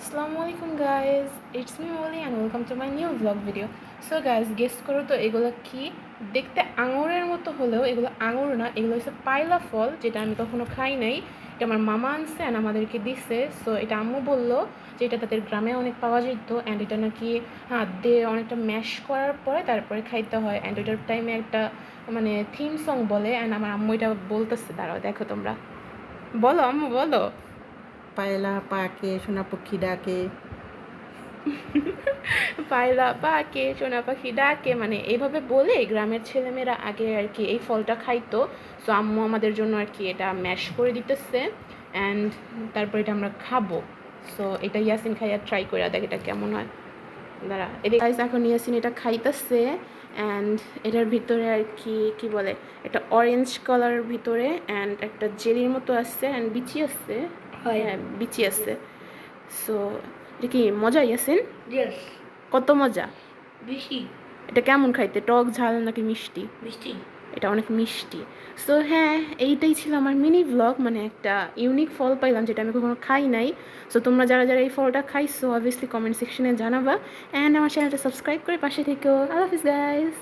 আসসালামু আলাইকুম guys it's me Molly and welcome to my new blog video so guys guess করো তো এগুলো কি? দেখতে আঙুরের মতো হলেও এগুলো আঙুর না, এগুলো হচ্ছে পাইলা ফল, যেটা আমি কখনো খাই নাই। এটা আমার মামা আনছে অ্যান্ড আমাদেরকে দিছে। সো এটা আম্মু বলল যে এটা তাদের গ্রামে অনেক পাওয়া যেত অ্যান্ড এটা নাকি হাত দিয়ে অনেকটা ম্যাশ করার পরে তারপরে খাইতে হয়। অ্যান্ড ওইটার টাইমে একটা মানে থিম সং বলে। অ্যান্ড আমার আম্মু এটা বলতেছে। দাঁড়াও, দেখো তোমরা। বলো, আম্মু, বলো। পায়লা পাকে সোনা পক্ষী ডাকে। পায়লা পাকে সোনা পাখি ডাকে মানে এইভাবে বলে গ্রামের ছেলেমেয়েরা আগে আর কি এই ফলটা খাইতো। সো আম্মু আমাদের জন্য আর কি এটা ম্যাশ করে দিতেছে অ্যান্ড তারপর এটা আমরা খাব। সো এটা ইয়াসিন খাইয়া ট্রাই করে দেখ এটা কেমন হয়। দাঁড়া, এদিকে এখন ইয়াসিন এটা খাইতেছে। অ্যান্ড এটার ভিতরে আর কি কি বলে একটা অরেঞ্জ কালারের ভিতরে অ্যান্ড একটা জেলির মতো আসছে অ্যান্ড বিচি আছে হ্যাঁ। বিচি আছে সো এটা কি মজা ইয়াসিন? ইয়েস কত মজা? বেশি এটা কেমন খাইতে টক ঝাল নাকি মিষ্টি? মিষ্টি। এটা অনেক মিষ্টি। সো হ্যাঁ এইটাই ছিল আমার মিনি ব্লগ মানে একটা ইউনিক ফল পাইলাম যেটা আমি কখনো খাই নাই। সো তোমরা যারা যারা এই ফলটা খাইছো অবভিয়াসলি কমেন্ট সেকশনে জানাবা। অ্যান্ড আমার চ্যানেলটা সাবস্ক্রাইব করে পাশে থেকেও আল্লাহ হাফিজ গাইস